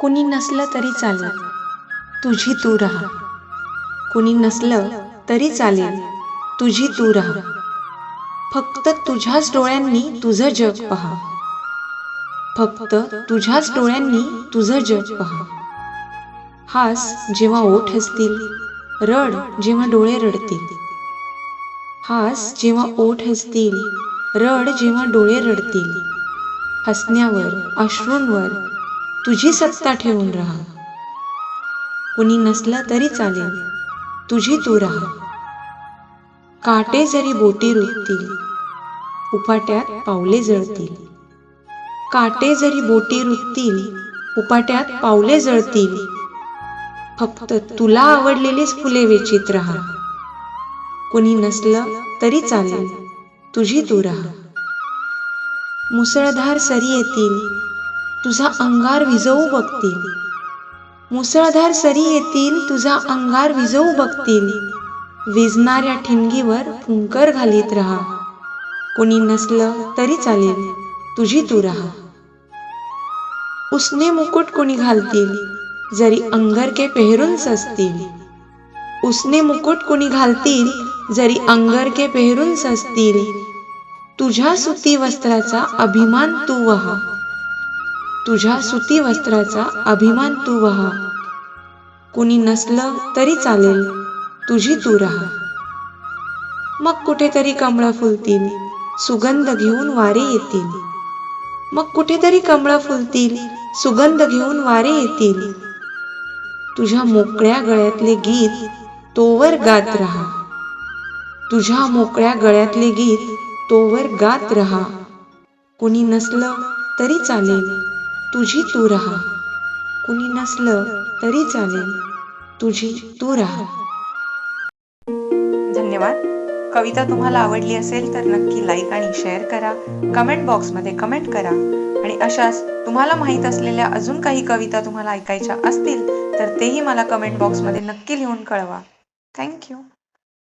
कुणी नसलं तरी चालेल. तुझी तू राहा. कुणी नसलं तरी चालेल. तुझी तू राहा. फक्त तुझ्याच डोळ्यांनी तुझं जग पहा. फक्त तुझ्याच डोळ्यांनी तुझं जग पहा. हास जेव्हा ओठ हसतील रड जेव्हा डोळे रडतील. हास जेव्हा ओठ हसतील रड जेव्हा डोळे रडतील. हसण्यावर अश्रूंवर तुझी सत्ता ठेवून राहा. कुणी नसलं तरी चालेल. तुझी तू राहा. काटे जरी बोटी रुततील उपाट्यात पावले जळतील. काटे जरी बोटी रुततील उपाट्यात पावले जळतील. फक्त तुला आवडलेलीच फुले वेचित राहा. कुणी नसलं तरी चालेल. तुझी तू राहा. मुसळधार सरी येतील तुझा अंगार विजवू बघतील. मुसळधार सरी येतील तुझा अंगार विजवू बघतील. विजणाऱ्या ठिणगीवर फुंकर घालीत राहा. कोणी नसलं तरी चालेल तुझी तू राहा. उसने मुकुट कोणी घालतील जरी अंगरके पेहरून सजतील. उसने मुकुट कोणी घालतील जरी अंगरके पेहरून सजतील. तुझ्या सुती वस्त्राचा अभिमान तू वहा. तुझ्या सुती वस्त्राचा अभिमान तू वहा. कुणी नसलं तरी चालेल तुझी तू राहा. मग कुठेतरी कमळं फुलतील सुगंध घेऊन वारे येतील. मग कुठेतरी कमळं फुलतील सुगंध घेऊन वारे येतील. तुझ्या मोकळ्या गळ्यातले गीत तोवर गात राहा. तुझ्या मोकळ्या गळ्यातले गीत तोवर गात राहा. कुणी नसलं तरी चालेल तुझी तू राहा. कुणी नसलं तरी चालेल. तुझी तू राहा. धन्यवाद. कविता तुम्हाला आवडली असेल तर नक्की लाईक आणि शेअर करा. कमेंट बॉक्समध्ये कमेंट करा. आणि अशाच तुम्हाला माहीत असलेल्या अजून काही कविता तुम्हाला ऐकायच्या असतील तर तेही मला कमेंट बॉक्समध्ये नक्की लिहून कळवा. थँक्यू